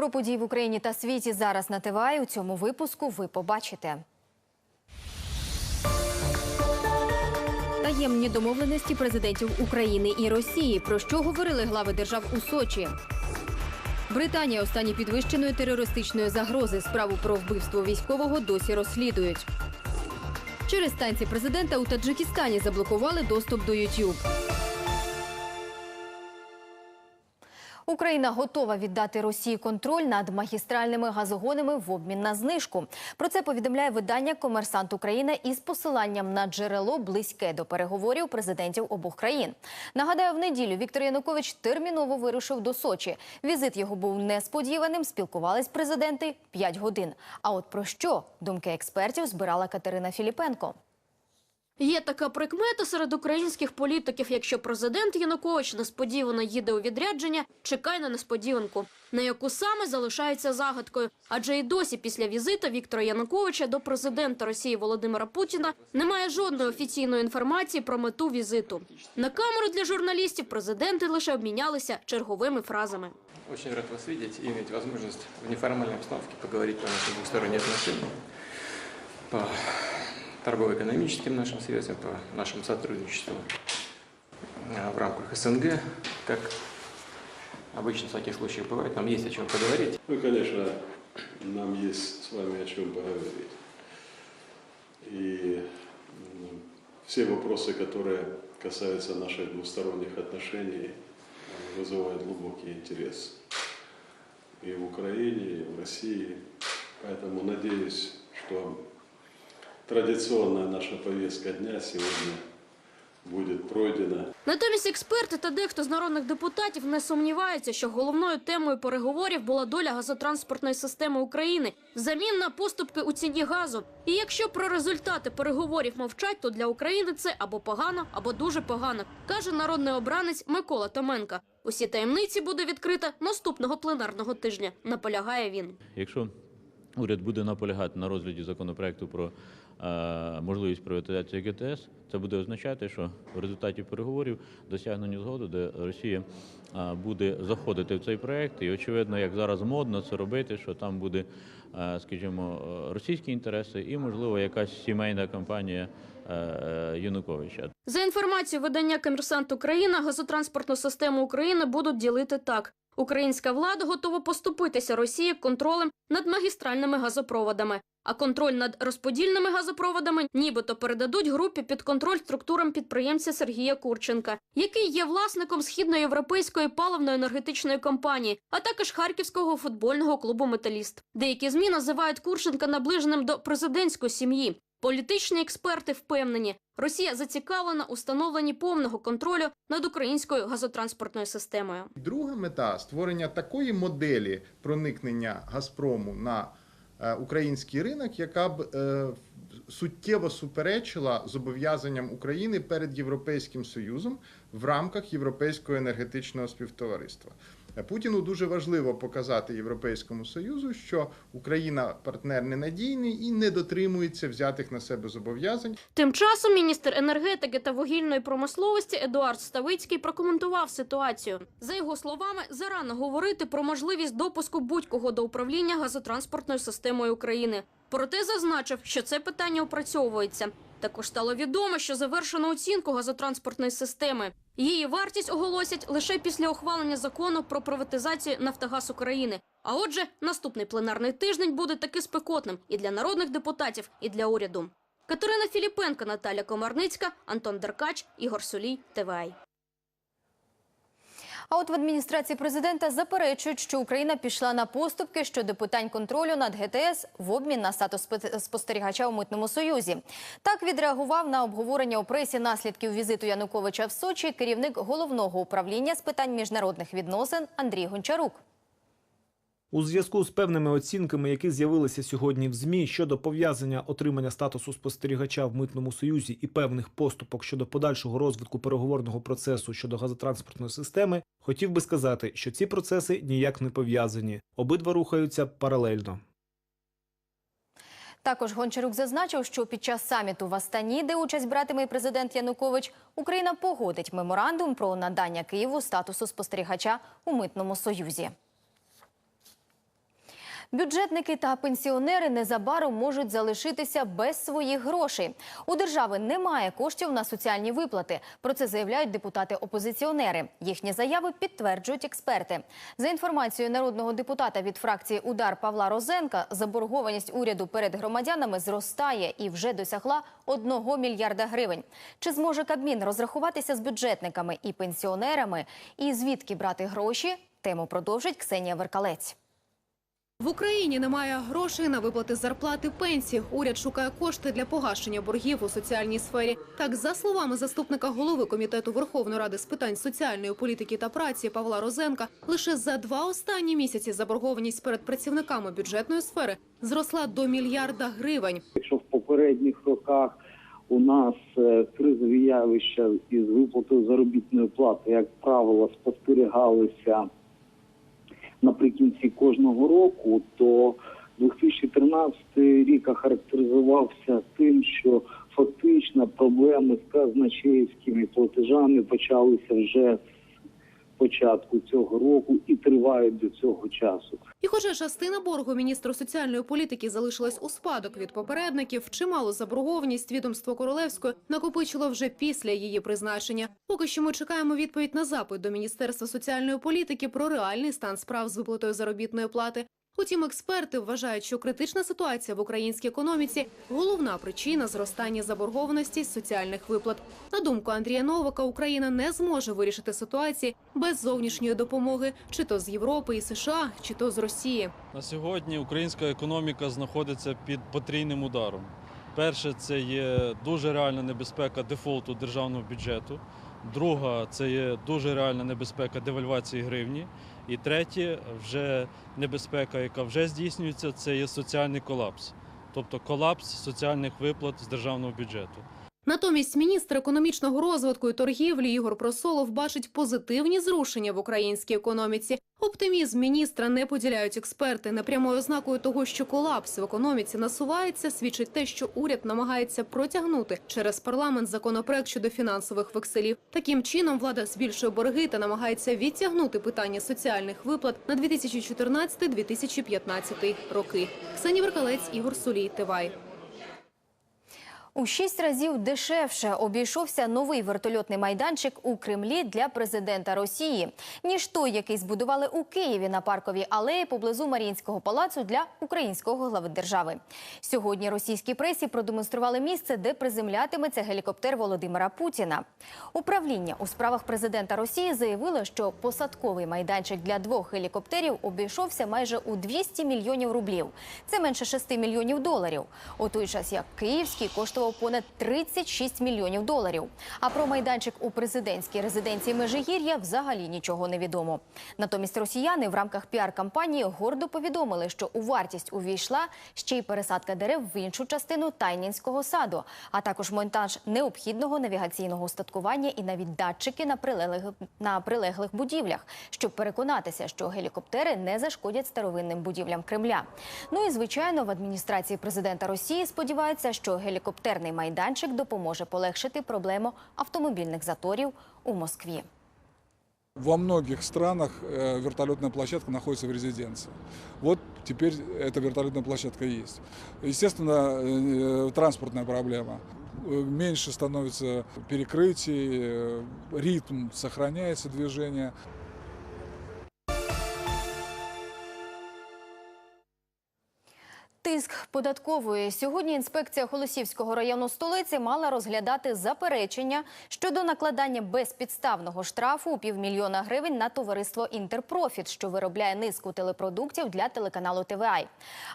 Про події в Україні та світі зараз на ТВА. У цьому випуску ви побачите. Таємні домовленості президентів України і Росії. Про що говорили глави держав у Сочі? Британія останні підвищеної терористичної загрози. Справу про вбивство військового досі розслідують. Через станції президента у Таджикистані заблокували доступ до YouTube. Україна готова віддати Росії контроль над магістральними газогонами в обмін на знижку. Про це повідомляє видання Комерсант Україна із посиланням на джерело близьке до переговорів президентів обох країн. Нагадаю, в неділю Віктор Янукович терміново вирушив до Сочі. Візит його був несподіваним. Спілкувались президенти 5 годин. А от про що думки експертів збирала Катерина Філіпенко. Є така прикмета серед українських політиків. Якщо президент Янукович несподівано їде у відрядження, чекай на несподіванку, на яку саме залишається загадкою. Адже і досі після візиту Віктора Януковича до президента Росії Володимира Путіна немає жодної офіційної інформації про мету візиту. На камеру для журналістів президенти лише обмінялися черговими фразами. Очень рад вас видеть и иметь возможность в неформальной обстановке поговорить по нашим двусторонним отношениям, по торгово-экономическим нашим связям, по нашему сотрудничеству а, в рамках СНГ. Как обычно в таких случаях бывает, нам есть о чем поговорить. Ну, конечно, нам есть с вами о чем поговорить. И все вопросы, которые касаются наших двусторонних отношений, вызывают глубокий интерес и в Украине, и в России. Поэтому надеюсь, что традиционная наша повестка дня сегодня будет пройдена. Натомість експерти та дехто з народних депутатів не сумніваються, що головною темою переговорів була доля газотранспортної системи України взамін на поступки у ціні газу. І якщо про результати переговорів мовчать, то для України це або погано, або дуже погано, каже народний обранець Микола Томенка. Усі таємниці буде відкрито наступного пленарного тижня. Наполягає він. Якщо уряд буде наполягати на розгляді законопроекту про можливість приватизації ГТС, це буде означати, що в результаті переговорів досягнені згоди, де Росія е, буде заходити в цей проект, і очевидно, як зараз модно це робити, що там буде, е, скажімо, е, російські інтереси і, можливо, якась сімейна кампанія е, е, Януковича. За інформацією видання Комерсант Україна, газотранспортну систему України будуть ділити так. Українська влада готова поступитися Росії контролем над магістральними газопроводами, а контроль над розподільними газопроводами нібито передадуть групі під контроль структурам підприємця Сергія Курченка, який є власником східноєвропейської паливно-енергетичної компанії, а також харківського футбольного клубу Металіст. Деякі змі називають Курченка наближеним до президентської сім'ї. Політичні експерти впевнені, Росія зацікавлена у встановленні повного контролю над українською газотранспортною системою. Друга мета створення такої моделі проникнення Газпрому на е, український ринок, яка б е, суттєво суперечила зобов'язанням України перед Європейським Союзом в рамках Європейського енергетичного співтовариства. Путіну дуже важливо показати Європейському Союзу, що Україна партнер ненадійний і не дотримується взятих на себе зобов'язань. Тим часом міністр енергетики та вугільної промисловості Едуард Ставицький прокоментував ситуацію. За його словами, зарано говорити про можливість допуску будь-кого до управління газотранспортною системою України. Проте зазначив, що це питання опрацьовується. Також стало відомо, що завершено оцінку газотранспортної системи. Її вартість оголосять лише після ухвалення закону про приватизацію Нафтогаз України. А отже, наступний пленарний тиждень буде таки спекотним і для народних депутатів, і для уряду. Катерина Філіпенко, Наталя Комарницька, Антон Деркач, Ігор Солій, ТВАЙ. А от в адміністрації президента заперечують, що Україна пішла на поступки щодо питань контролю над ГТС в обмін на статус спостерігача у митному союзі. Так відреагував на обговорення у пресі наслідків візиту Януковича в Сочі керівник головного управління з питань міжнародних відносин Андрій Гончарук. У зв'язку з певними оцінками, які з'явилися сьогодні в ЗМІ щодо пов'язання отримання статусу спостерігача в митному союзі і певних поступок щодо подальшого розвитку переговорного процесу щодо газотранспортної системи, хотів би сказати, що ці процеси ніяк не пов'язані. Обидва рухаються паралельно. Також Гончарук зазначив, що під час саміту в Астані, де участь братиме і президент Янукович, Україна погодить меморандум про надання Києву статусу спостерігача у митному союзі. Бюджетники та пенсіонери незабаром можуть залишитися без своїх грошей. У держави немає коштів на соціальні виплати. Про це заявляють депутати-опозиціонери. Їхні заяви підтверджують експерти. За інформацією народного депутата від фракції Удар Павла Розенка, заборгованість уряду перед громадянами зростає і вже досягла 1 мільярда гривень. Чи зможе Кабмін розрахуватися з бюджетниками і пенсіонерами? І звідки брати гроші? Тему продовжить Ксенія Веркалець. В Україні немає грошей на виплати зарплати пенсій. Уряд шукає кошти для погашення боргів у соціальній сфері. Так, за словами заступника голови комітету Верховної ради з питань соціальної політики та праці Павла Розенка, лише за два останні місяці заборгованість перед працівниками бюджетної сфери зросла до мільярда гривень. Якщо в попередніх роках у нас е, кризові явища із виплатою заробітної плати, як правило, спостерігалися наприкінці кожного року, то 2013 рік охарактеризувався тим, що фактично проблеми з казначейськими платежами почалися вже початку цього року і тривають до цього часу. І хоча частина боргу міністра соціальної політики залишилась у спадок від попередників, чималу заборгованість відомство Королевської накопичило вже після її призначення. Поки що ми чекаємо відповідь на запит до Міністерства соціальної політики про реальний стан справ з виплатою заробітної плати. Утім, експерти вважають, що критична ситуація в українській економіці головна причина зростання заборгованості соціальних виплат. На думку Андрія Новака, Україна не зможе вирішити ситуації без зовнішньої допомоги, чи то з Європи і США, чи то з Росії. На сьогодні українська економіка знаходиться під потрійним ударом. Перше, це є дуже реальна небезпека дефолту державного бюджету. Друга це є дуже реальна небезпека девальвації гривні. І третє, вже небезпека, яка вже здійснюється, це є соціальний колапс, тобто колапс соціальних виплат з державного бюджету. Натомість міністр економічного розвитку і торгівлі Ігор Просолов бачить позитивні зрушення в українській економіці. Оптимізм міністра не поділяють експерти. Непрямою ознакою того, що колапс в економіці насувається, свідчить те, що уряд намагається протягнути через парламент законопроект щодо фінансових векселів. Таким чином влада збільшує борги та намагається відтягнути питання соціальних виплат на 2014-2015 роки. Ксенія Веркалець, Ігор Сулій, Тивай. У шість разів дешевше обійшовся новий вертольотний майданчик у Кремлі для президента Росії, ніж той, який збудували у Києві на парковій алеї поблизу Маріїнського палацу для українського глави держави. Сьогодні російській пресі продемонстрували місце, де приземлятиметься гелікоптер Володимира Путіна. Управління у справах президента Росії заявило, що посадковий майданчик для двох гелікоптерів обійшовся майже у 200 мільйонів рублів. Це менше 6 мільйонів доларів. У той час як київський коштував понад 36 мільйонів доларів. А про майданчик у президентській резиденції Межигір'я взагалі нічого не відомо. Натомість росіяни в рамках піар-кампанії гордо повідомили, що у вартість увійшла ще й пересадка дерев в іншу частину Тайнінського саду, а також монтаж необхідного навігаційного устаткування і навіть датчики на прилеглих, на прилеглих будівлях, щоб переконатися, що гелікоптери не зашкодять старовинним будівлям Кремля. Ну і звичайно, в адміністрації президента Росії сподіваються, що гелікоптерний майданчик допоможе полегшити проблему автомобільних заторів у Москві. Во многих странах э, вертолетная площадка находится в резиденции. Вот теперь эта вертолетная площадка есть. Естественно, э, транспортная проблема. Э, Меньше становится перекрытий, э, ритм сохраняется движение. Тиск податкової сьогодні інспекція Холосівського району столиці мала розглядати заперечення щодо накладання безпідставного штрафу у півмільйона гривень на товариство Інтерпрофіт, що виробляє низку телепродуктів для телеканалу ТВА.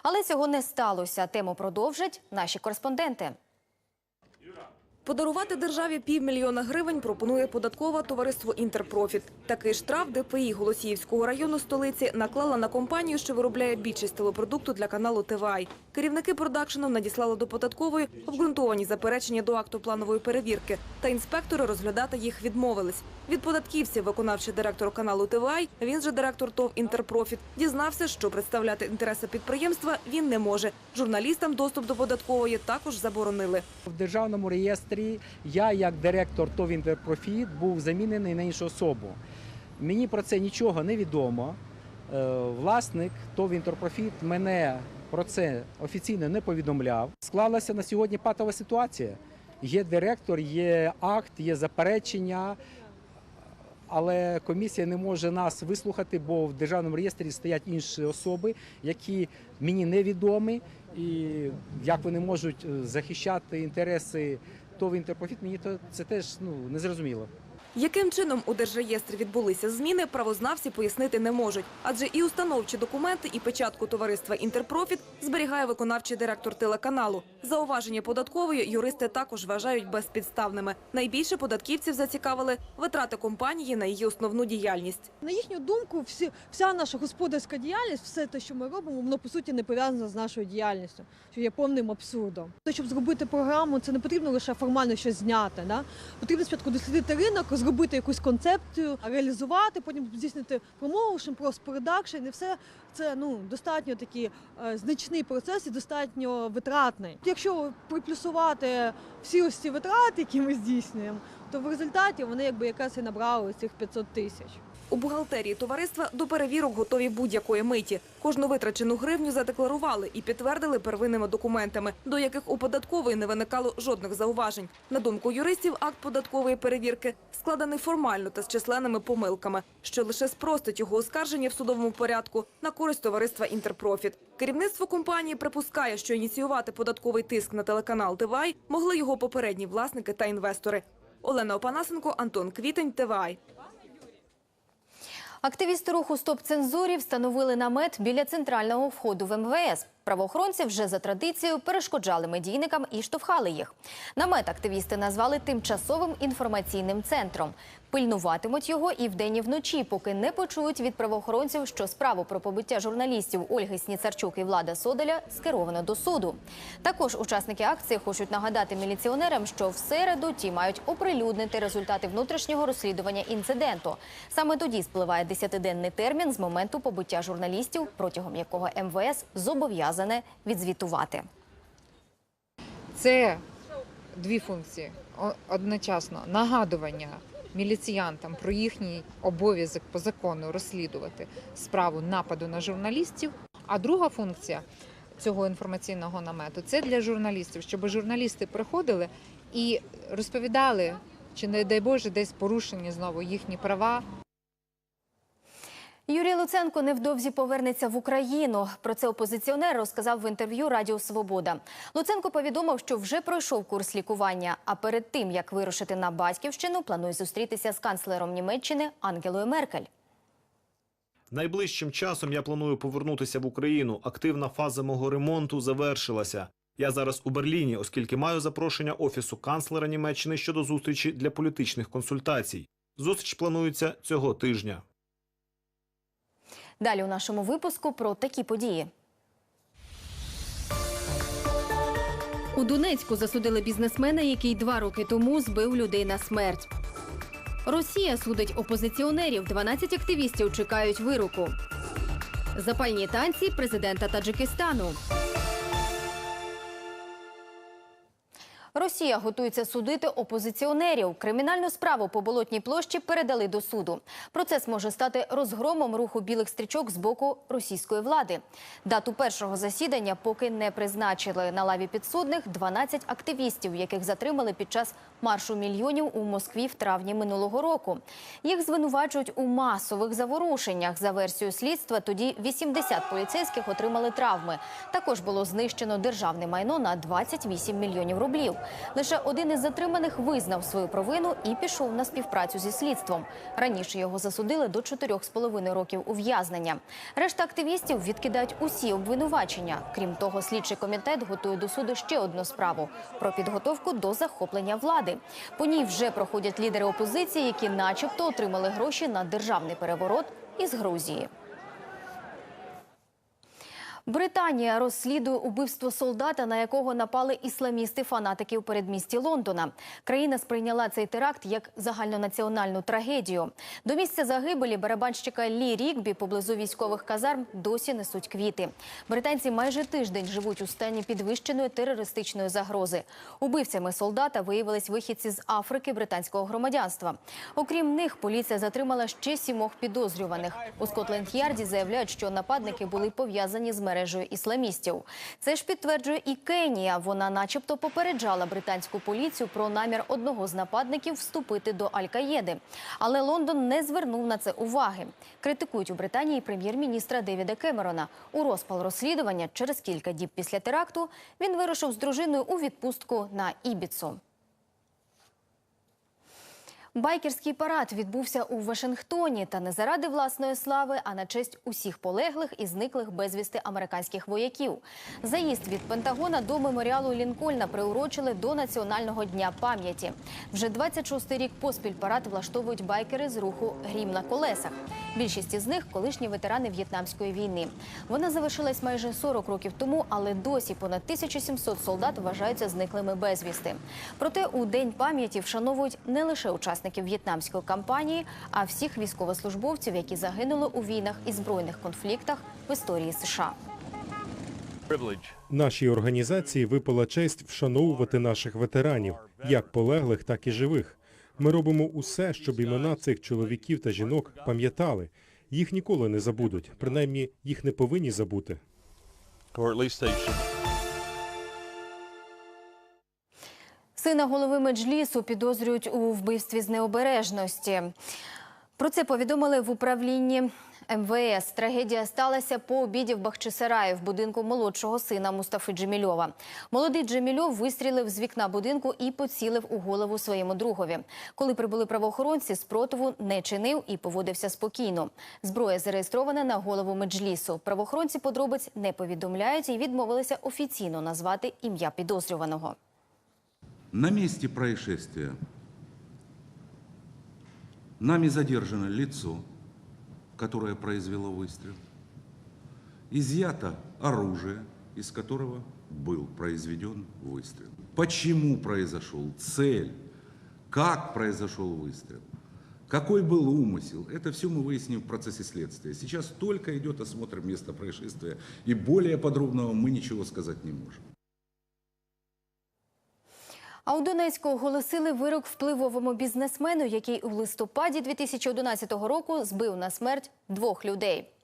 Але цього не сталося. Тему продовжать наші кореспонденти. Подарувати державі півмільйона гривень пропонує податкове товариство «Інтерпрофіт». Такий штраф ДПІ Голосіївського району столиці наклала на компанію, що виробляє більшість телепродукту для каналу ТВАЙ. Керівники продакшену надіслали до податкової обґрунтовані заперечення до акту планової перевірки. Та інспектори розглядати їх відмовились. Від податківців виконавчий директор каналу ТВАЙ, він же директор ТОВ «Інтерпрофіт», дізнався, що представляти інтереси підприємства він не може. Журналістам доступ до податкової також заборонили. В державному реєстрі я, як директор ТОВ «Інтерпрофіт», був замінений на іншу особу. Мені про це нічого не відомо. е, власник ТОВ «Інтерпрофіт» мене про це офіційно не повідомляв. Склалася на сьогодні патова ситуація. Є директор, є акт, є заперечення, але комісія не може нас вислухати, бо в державному реєстрі стоять інші особи, які мені невідомі, і як вони можуть е, захищати інтереси ТОВ «Інтерпрофіт», мені то це теж ну незрозуміло. Яким чином у Держреєстрі відбулися зміни, правознавці пояснити не можуть. Адже і установчі документи, і печатку товариства «Інтерпрофіт» зберігає виконавчий директор телеканалу. Зауваження податкової юристи також вважають безпідставними. Найбільше податківців зацікавили витрати компанії на її основну діяльність. На їхню думку, всі, вся наша господарська діяльність, все те, що ми робимо, воно по суті не пов'язано з нашою діяльністю, що є повним абсурдом. Щоб зробити програму, це не потрібно лише формально щось зняти. Да? Потрібно спочатку дослідити ринок, зробити якусь концепцію, реалізувати, потім здійснити промоушен, продакшн, і все це ну достатньо такий е, значний процес і достатньо витратний. Якщо приплюсувати всі ось ці витрати, які ми здійснюємо, то в результаті вони якби якраз і набрали цих 500 тисяч. У бухгалтерії товариства до перевірок готові будь-якої миті. Кожну витрачену гривню задекларували і підтвердили первинними документами, до яких у податкової не виникало жодних зауважень. На думку юристів, акт податкової перевірки складений формально та з численними помилками, що лише спростить його оскарження в судовому порядку на користь товариства «Інтерпрофіт». Керівництво компанії припускає, що ініціювати податковий тиск на телеканал ТВАЙ могли його попередні власники та інвестори. Олена Опанасенко, Антон Квітень, ТВАЙ. Активісти руху Стоп цензурі встановили намет біля центрального входу в МВС. Правоохоронці вже за традицією перешкоджали медійникам і штовхали їх. Намет активісти назвали тимчасовим інформаційним центром. Пильнуватимуть його і вдень, і вночі, поки не почують від правоохоронців, що справу про побиття журналістів Ольги Сніцарчук і Влада Соделя скеровано до суду. Також учасники акції хочуть нагадати міліціонерам, що в середу ті мають оприлюднити результати внутрішнього розслідування інциденту. Саме тоді спливає десятиденний термін з моменту побиття журналістів, протягом якого МВС зобов'язане відзвітувати. Це дві функції одночасно нагадування міліціянтам про їхній обов'язок по закону розслідувати справу нападу на журналістів. А друга функція цього інформаційного намету це для журналістів, щоб журналісти приходили і розповідали, чи не дай Боже, десь порушені знову їхні права, Юрій Луценко невдовзі повернеться в Україну. Про це опозиціонер розказав в інтерв'ю Радіо Свобода. Луценко повідомив, що вже пройшов курс лікування. А перед тим як вирушити на батьківщину, планує зустрітися з канцлером Німеччини Ангелою Меркель. Найближчим часом я планую повернутися в Україну. Активна фаза мого ремонту завершилася. Я зараз у Берліні, оскільки маю запрошення офісу канцлера Німеччини щодо зустрічі для політичних консультацій. Зустріч планується цього тижня. Далі у нашому випуску про такі події. У Донецьку засудили бізнесмена, який два роки тому збив людей на смерть. Росія судить опозиціонерів. 12 активістів чекають вироку. Запальні танці президента Таджикистану. Росія готується судити опозиціонерів. Кримінальну справу по болотній площі передали до суду. Процес може стати розгромом руху білих стрічок з боку російської влади. Дату першого засідання поки не призначили на лаві підсудних 12 активістів, яких затримали під час маршу мільйонів у Москві в травні минулого року. Їх звинувачують у масових заворушеннях. За версією слідства, тоді 80 поліцейських отримали травми. Також було знищено державне майно на 28 мільйонів рублів. Лише один із затриманих визнав свою провину і пішов на співпрацю зі слідством. Раніше його засудили до 4,5 років ув'язнення. Решта активістів відкидають усі обвинувачення. Крім того, слідчий комітет готує до суду ще одну справу про підготовку до захоплення влади. По ній вже проходять лідери опозиції, які, начебто, отримали гроші на державний переворот із Грузії. Британія розслідує убивство солдата, на якого напали ісламісти-фанатики у передмісті Лондона. Країна сприйняла цей теракт як загальнонаціональну трагедію. До місця загибелі барабанщика Лі Рігбі поблизу військових казарм досі несуть квіти. Британці майже тиждень живуть у стані підвищеної терористичної загрози. Убивцями солдата виявились вихідці з Африки британського громадянства. Окрім них, поліція затримала ще сімох підозрюваних. У Скотленд-Ярді заявляють, що нападники були пов'язані з мережею ісламістів. Це ж підтверджує і Кенія. Вона, начебто, попереджала британську поліцію про намір одного з нападників вступити до Аль-Каєди. Але Лондон не звернув на це уваги. Критикують у Британії прем'єр-міністра Девіда Кемерона. У розпал розслідування через кілька діб після теракту він вирушив з дружиною у відпустку на Ібіцу. Байкерський парад відбувся у Вашингтоні та не заради власної слави, а на честь усіх полеглих і зниклих безвісти американських вояків. Заїзд від Пентагона до меморіалу Лінкольна приурочили до Національного дня пам'яті. Вже 26-й рік поспіль парад влаштовують байкери з руху Грім на колесах. Більшість із них колишні ветерани В'єтнамської війни. Вона завершилась майже 40 років тому, але досі понад 1700 солдат вважаються зниклими безвісти. Проте у день пам'яті вшановують не лише учасників в'єтнамської кампанії, а всіх військовослужбовців, які загинули у війнах і збройних конфліктах в історії США. Нашій організації випала честь вшановувати наших ветеранів, як полеглих, так і живих. Ми робимо усе, щоб імена цих чоловіків та жінок пам'ятали. Їх ніколи не забудуть, принаймні їх не повинні забути. Сина голови Меджлісу підозрюють у вбивстві з необережності. Про це повідомили в управлінні МВС. Трагедія сталася по обіді в Бахчисараї в будинку молодшого сина Мустафи Джемільова. Молодий Джемільов вистрілив з вікна будинку і поцілив у голову своєму другові. Коли прибули правоохоронці, спротиву не чинив і поводився спокійно. Зброя зареєстрована на голову Меджлісу. Правоохоронці подробиць не повідомляють і відмовилися офіційно назвати ім'я підозрюваного. На месте происшествия нами задержано лицо, которое произвело выстрел. Изъято оружие, из которого был произведен выстрел. Почему произошел, цель, как произошел выстрел, какой был умысел, это все мы выясним в процессе следствия. Сейчас только идет осмотр места происшествия, и более подробного мы ничего сказать не можем. А у Донецьку оголосили вирок впливовому бізнесмену, який у листопаді 2011 року збив на смерть двох людей.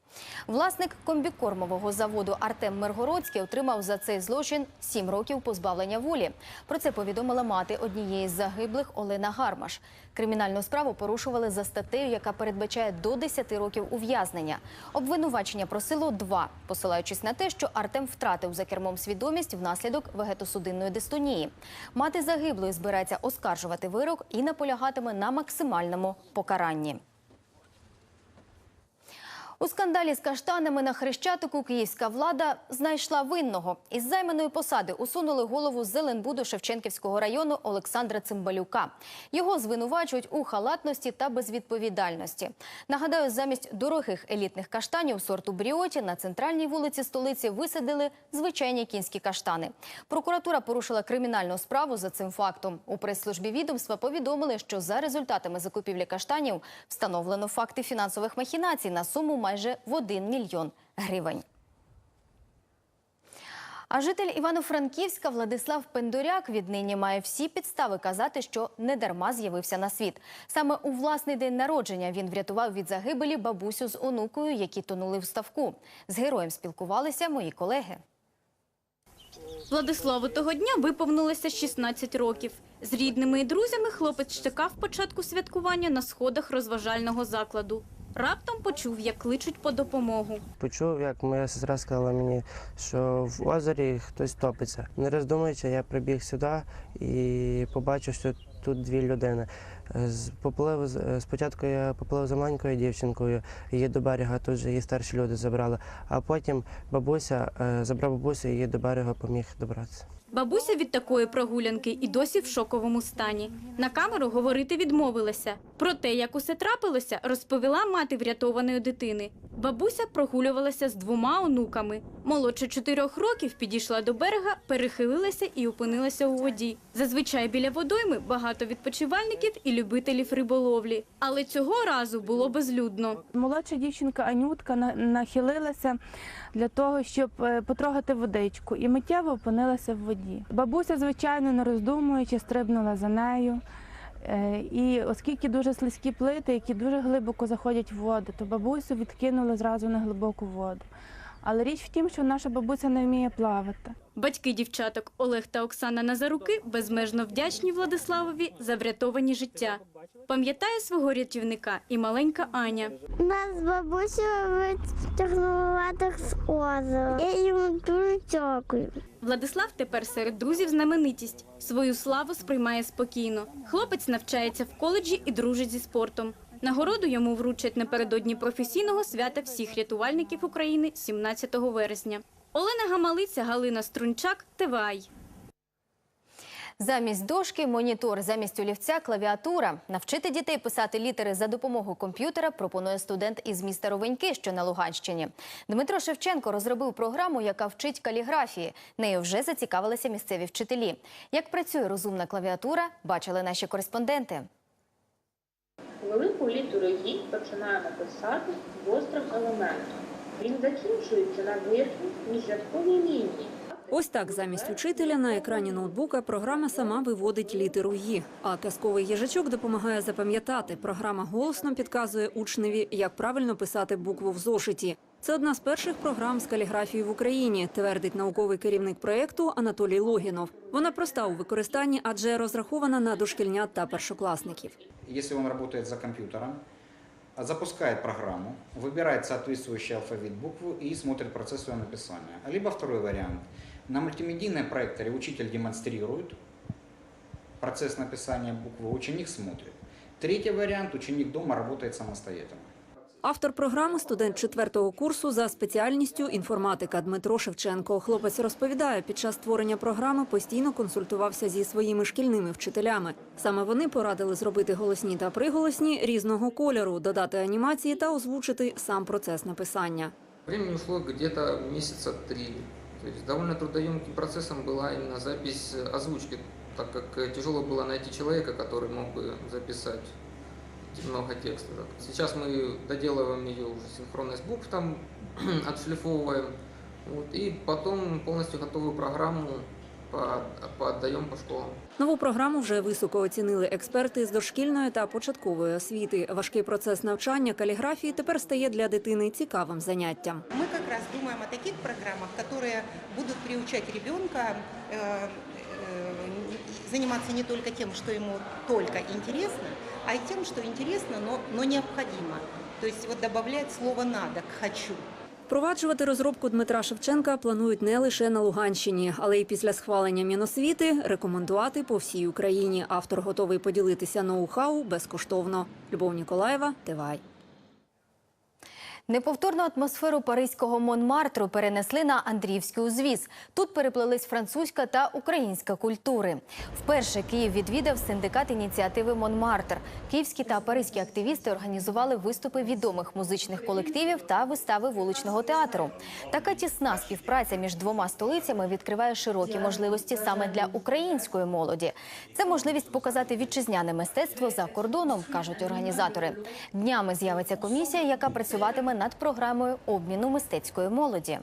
Власник комбікормового заводу Артем Миргородський отримав за цей злочин сім років позбавлення волі. Про це повідомила мати однієї з загиблих Олена Гармаш. Кримінальну справу порушували за статтею, яка передбачає до 10 років ув'язнення. Обвинувачення просило два, посилаючись на те, що Артем втратив за кермом свідомість внаслідок вегетосудинної дистонії. Мати загиблої збирається оскаржувати вирок і наполягатиме на максимальному покаранні. У скандалі з каштанами на Хрещатику київська влада знайшла винного. Із займаної посади усунули голову Зеленбуду Шевченківського району Олександра Цимбалюка. Його звинувачують у халатності та безвідповідальності. Нагадаю, замість дорогих елітних каштанів сорту Бріоті на центральній вулиці столиці висадили звичайні кінські каштани. Прокуратура порушила кримінальну справу за цим фактом. У прес-службі відомства повідомили, що за результатами закупівлі каштанів встановлено факти фінансових махінацій на суму майже в 1 мільйон гривень. А житель Івано-Франківська Владислав Пендоряк віднині має всі підстави казати, що недарма з'явився на світ. Саме у власний день народження він врятував від загибелі бабусю з онукою, які тонули в ставку. З героєм спілкувалися мої колеги. Владиславу того дня виповнилося 16 років. З рідними і друзями хлопець чекав початку святкування на сходах розважального закладу. Раптом почув, як кличуть по допомогу. Почув, як моя сестра сказала мені, що в озері хтось топиться. Не роздумуючи, я прибіг сюди і побачив, що тут дві людини. Поплив спочатку я поплив за маленькою дівчинкою, її до берега тут же її старші люди забрали, а потім бабуся е, забрав бабусю, її до берега поміг добратися. Бабуся від такої прогулянки і досі в шоковому стані. На камеру говорити відмовилася. Про те, як усе трапилося, розповіла мати врятованої дитини. Бабуся прогулювалася з двома онуками. Молодша чотирьох років підійшла до берега, перехилилася і опинилася у воді. Зазвичай біля водойми багато відпочивальників і любителів риболовлі. Але цього разу було безлюдно. Молодша дівчинка Анютка на- нахилилася для того, щоб е, потрогати водичку, і миттєво опинилася в воді. Бабуся, звичайно, не роздумуючи, стрибнула за нею. Е, І оскільки дуже слизькі плити, які дуже глибоко заходять в воду, то бабусю відкинули зразу на глибоку воду. Але річ в тім, що наша бабуся не вміє плавати. Батьки дівчаток Олег та Оксана Назаруки безмежно вдячні Владиславові за врятовані життя. Пам'ятає свого рятівника і маленька Аня. Нас бабуся витягнула так з озера. Я йому дуже дякую. Владислав тепер серед друзів знаменитість. Свою славу сприймає спокійно. Хлопець навчається в коледжі і дружить зі спортом. Нагороду йому вручать напередодні професійного свята всіх рятувальників України 17 вересня. Олена Гамалиця, Галина Струнчак, ТВАЙ. Замість дошки, монітор, замість олівця, клавіатура. Навчити дітей писати літери за допомогою комп'ютера пропонує студент із міста Ровеньки, що на Луганщині. Дмитро Шевченко розробив програму, яка вчить каліграфії. Нею вже зацікавилися місцеві вчителі. Як працює розумна клавіатура, бачили наші кореспонденти. Велику літеру «І» починаємо писати гострим елементом. Він закінчується на верхній міжрядковій лінії. Ось так замість учителя на екрані ноутбука програма сама виводить літеру «Ї», а казковий їжачок допомагає запам'ятати. Програма голосно підказує учневі, як правильно писати букву в зошиті. Це одна з перших програм з каліграфії в Україні, твердить науковий керівник проєкту Анатолій Логінов. Вона проста у використанні, адже розрахована на дошкільнят та першокласників. Если он работает за компьютером, запускает программу, выбирает соответствующий алфавит букву и смотрит процесс ее написания. Либо второй вариант. На мультимедийном проекторе учитель демонстрирует процесс написания буквы, ученик смотрит. Третий вариант. Ученик дома работает самостоятельно. Автор програми студент четвертого курсу за спеціальністю інформатика Дмитро Шевченко. Хлопець розповідає, під час створення програми постійно консультувався зі своїми шкільними вчителями. Саме вони порадили зробити голосні та приголосні різного кольору, додати анімації та озвучити сам процес написання. Времени ушло где-то месяца три. То есть довольно трудоемким процессом была именно запись э, озвучки, так как э, тяжело было найти человека, который мог бы записать много текста. Так, Сейчас мы доделываем ее уже синхронность букв, там отшлифовываем, вот, и потом полностью готовую программу по- поотдаем по школам. Нову програму вже високо оцінили експерти з дошкільної та початкової освіти. Важкий процес навчання каліграфії тепер стає для дитини цікавим заняттям. Мы как раз думаем о таких программах, которые будут приучать ребенка э, э, заниматься не только тем, что ему только интересно, а и тем, что интересно, но, но необходимо. То есть вот добавлять слово «надо» к «хочу». Впроваджувати розробку Дмитра Шевченка планують не лише на Луганщині, але й після схвалення Міносвіти рекомендувати по всій Україні. Автор готовий поділитися ноу-хау безкоштовно. Любов Ніколаєва, Тивай. Неповторну атмосферу паризького Монмартру перенесли на Андріївський узвіз. Тут переплелись французька та українська культури. Вперше Київ відвідав синдикат ініціативи Монмартр. Київські та паризькі активісти організували виступи відомих музичних колективів та вистави вуличного театру. Така тісна співпраця між двома столицями відкриває широкі можливості саме для української молоді. Це можливість показати вітчизняне мистецтво за кордоном, кажуть організатори. Днями з'явиться комісія, яка працюватиме над програмою обміну мистецької молоді.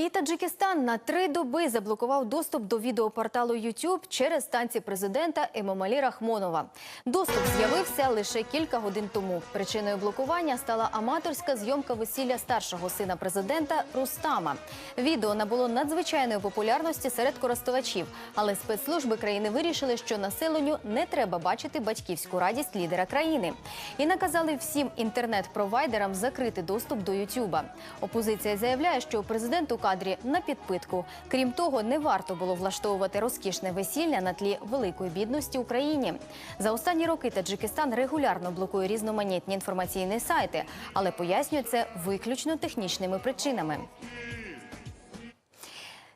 І Таджикистан на три доби заблокував доступ до відеопорталу YouTube через станції президента Емомалі Рахмонова. Доступ з'явився лише кілька годин тому. Причиною блокування стала аматорська зйомка весілля старшого сина президента Рустама. Відео набуло надзвичайної популярності серед користувачів, але спецслужби країни вирішили, що населенню не треба бачити батьківську радість лідера країни, і наказали всім інтернет-провайдерам закрити доступ до Ютуба. Опозиція заявляє, що президент указом кадрі на підпитку. Крім того, не варто було влаштовувати розкішне весілля на тлі великої бідності Україні. За останні роки Таджикистан регулярно блокує різноманітні інформаційні сайти, але пояснює це виключно технічними причинами.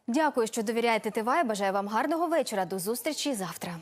Дякую, що довіряєте ТВ. Бажаю вам гарного вечора. До зустрічі завтра.